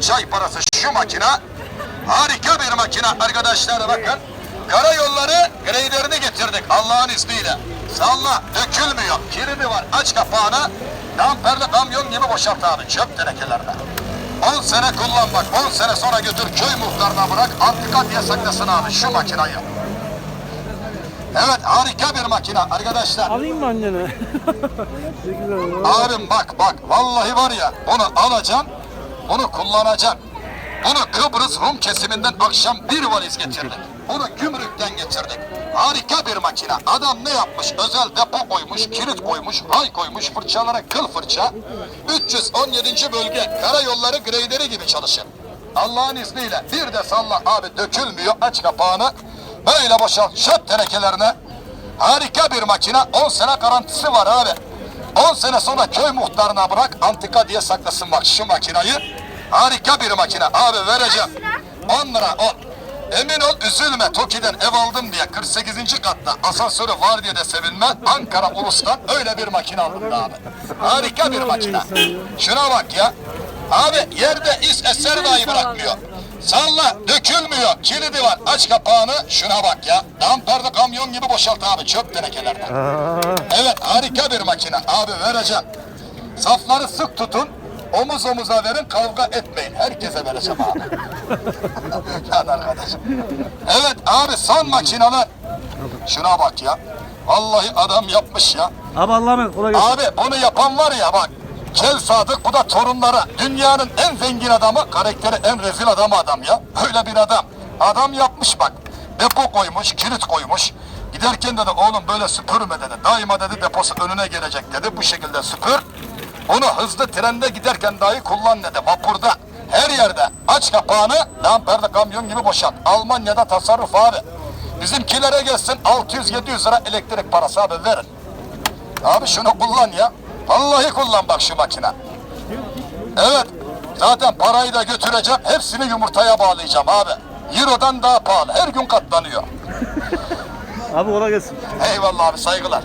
çay parası şu makine. Harika bir makine arkadaşlar bakın. Karayolları greyderini getirdik Allah'ın izniyle. Salla dökülmüyor. Kilidi var. Aç kapağını. Damperli kamyon gibi boşalt abi çöp tenekelerine. 10 sene kullan bak. 10 sene sonra götür köy muhtarına bırak. Antika diye saklasın abi şu makinayı. Evet harika bir makine arkadaşlar. Alayım mı annene? Abim bak bak vallahi var ya bunu alacaksın bunu kullanacaksın. Bunu Kıbrıs Rum kesiminden akşam bir valiz getirdik. Bunu gümrükten getirdik. Harika bir makine. Adam ne yapmış? Özel depo koymuş, kilit koymuş, ray koymuş, fırçalara kıl fırça. 317. bölge karayolları greyderi gibi çalışır. Allah'ın izniyle bir de salla abi dökülmüyor. Aç kapağını. Böyle boşalt şöp tenekelerine. Harika bir makine. 10 sene garantisi var abi. 10 sene sonra köy muhtarına bırak antika diye saklasın bak şu makinayı. Harika bir makine. Abi vereceğim. 10 lira 10. Emin ol üzülme Toki'den ev aldım diye 48. katta asansörü var diye de sevinme. Ankara Ulus'tan öyle bir makine aldım da abi. Harika bir makine. Şuna bak ya. Abi yerde iz eser dahi bırakmıyor. Salla dökülmüyor. Kilidi var. Aç kapağını. Şuna bak ya. Damperli kamyon gibi boşalt abi çöp tenekelerden. Evet harika bir makine. Abi vereceğim. Safları sık tutun. Omuz omuza verin kavga etmeyin. Herkese vereceğim abi. Lan arkadaşım. Evet abi son makineler. Şuna bak ya. Vallahi adam yapmış ya. Abi Allah'a emanet kolay gelsin. Abi bunu yapan var ya bak. Kel Sadık bu da torunları. Dünyanın en zengin adamı, karakteri en rezil adamı adam ya. Öyle bir adam. Adam yapmış bak. Depo koymuş, kilit koymuş. Giderken dedi oğlum böyle süpürme dedi. Daima dedi deposu önüne gelecek dedi. Bu şekilde süpür. Onu hızlı trende giderken dahi kullan dedi. Vapurda. Her yerde. Aç kapağını damperde kamyon gibi boşalt. Almanya'da tasarruf abi. Bizimkilere gelsin 600-700 lira elektrik parası abi verin. Abi şunu kullan ya. Vallahi kullan bak şu makine. Evet. Zaten parayı da götüreceğim. Hepsini yumurtaya bağlayacağım abi. Euro'dan daha pahalı. Her gün katlanıyor. Abi kolay gelsin. Eyvallah abi saygılar.